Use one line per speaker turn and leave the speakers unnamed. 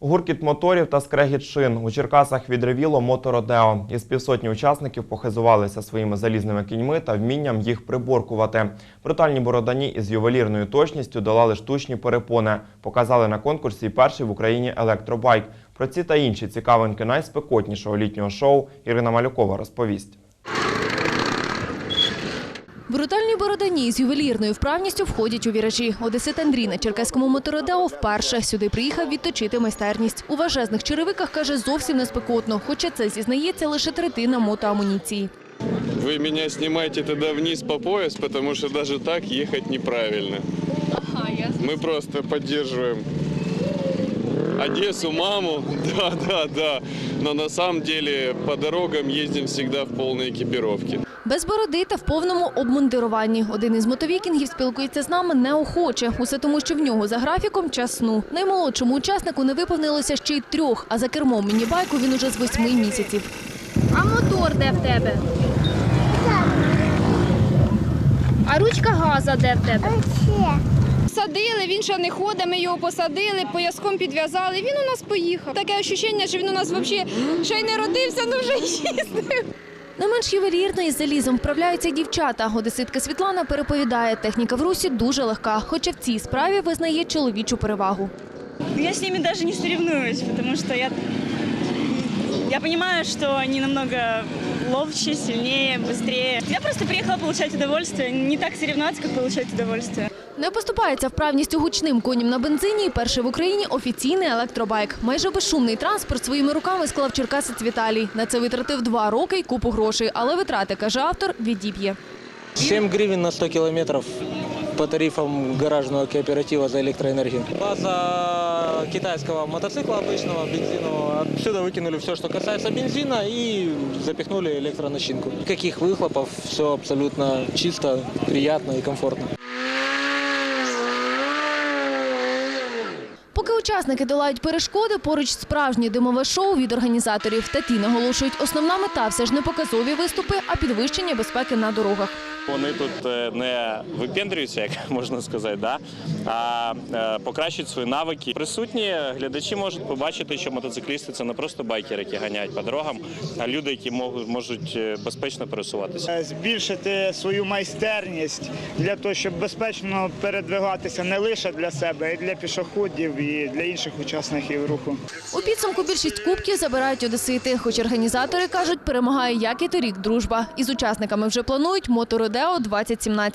Гуркіт моторів та скрегіт шин. У Черкасах відревіло мотородео. Із півсотні учасників похизувалися своїми залізними кіньми та вмінням їх приборкувати. Брутальні бородані із ювелірною точністю долали штучні перепони. Показали на конкурсі й перший в Україні електробайк. Про ці та інші цікавинки найспекотнішого літнього шоу Ірина Малюкова розповість.
Брутальні бородані з ювелірною вправністю входять у віражі. Одесит Андрій на черкаському мотородео вперше сюди приїхав відточити майстерність. У важезних черевиках каже зовсім не спекотно, хоча це зізнається лише третина мотоамуніції.
Вы меня снимаете тогда вниз по пояс, потому что даже так ехать неправильно.
Ага, я
Мы просто поддерживаем Одессу, маму, да, да, да. Но на самом деле по дорогам ездим всегда в полной экипировке.
без бороди та в повному обмундируванні. Один із мотовікінгів спілкується з нами неохоче. Усе тому, що в нього за графіком час сну. Наймолодшому учаснику не виповнилося ще й трьох, а за кермом мінібайку він уже з восьми місяців.
А мотор де в тебе? А ручка газа де в тебе? Садили, він ще не ходить, ми його посадили, пояском підв'язали. Він у нас поїхав. Таке відчуття, що він у нас взагалі ще й не родився, ну вже їздив.
Не менш ювелірно із залізом вправляються дівчата. Одеситка Світлана переповідає, техніка в русі дуже легка, хоча в цій справі визнає чоловічу перевагу.
Я с ними даже не соревнуюсь, потому что я, я понимаю, что они намного ловче, сильнее, быстрее. Я просто приехала получать удовольствие, не так соревноваться, как получать удовольствие.
Не поступається вправністю гучним коням на бензині і перший в Україні офіційний електробайк. Майже безшумний транспорт своїми руками склав черкасець Віталій. На це витратив два роки й купу грошей, але витрати, каже автор, відіб'є.
7 гривень на 100 километров по тарифам гаражного кооператива за электроэнергию. База китайского мотоцикла обычного, бензинового. Отсюда выкинули все, что касается бензина и запихнули электроначинку. Никаких выхлопов, все абсолютно чисто, приятно и комфортно.
Поки учасники долають перешкоди, поруч справжнє димове шоу від організаторів. Та ті наголошують, основна мета все ж не показові виступи, а підвищення безпеки на дорогах.
Вони тут е, не випендрюються, як можна сказати, да? а е, покращують свої навики. Присутні глядачі можуть побачити, що мотоциклісти це не просто байкери, які ганяють по дорогам, а люди, які можуть, можуть е, безпечно пересуватися.
Збільшити свою майстерність для того, щоб безпечно передвигатися не лише для себе, а й для пішоходів і для інших учасників руху.
У підсумку більшість кубків забирають одесити, хоч організатори кажуть, перемагає як і торік дружба. Із учасниками вже планують мотородео 2017.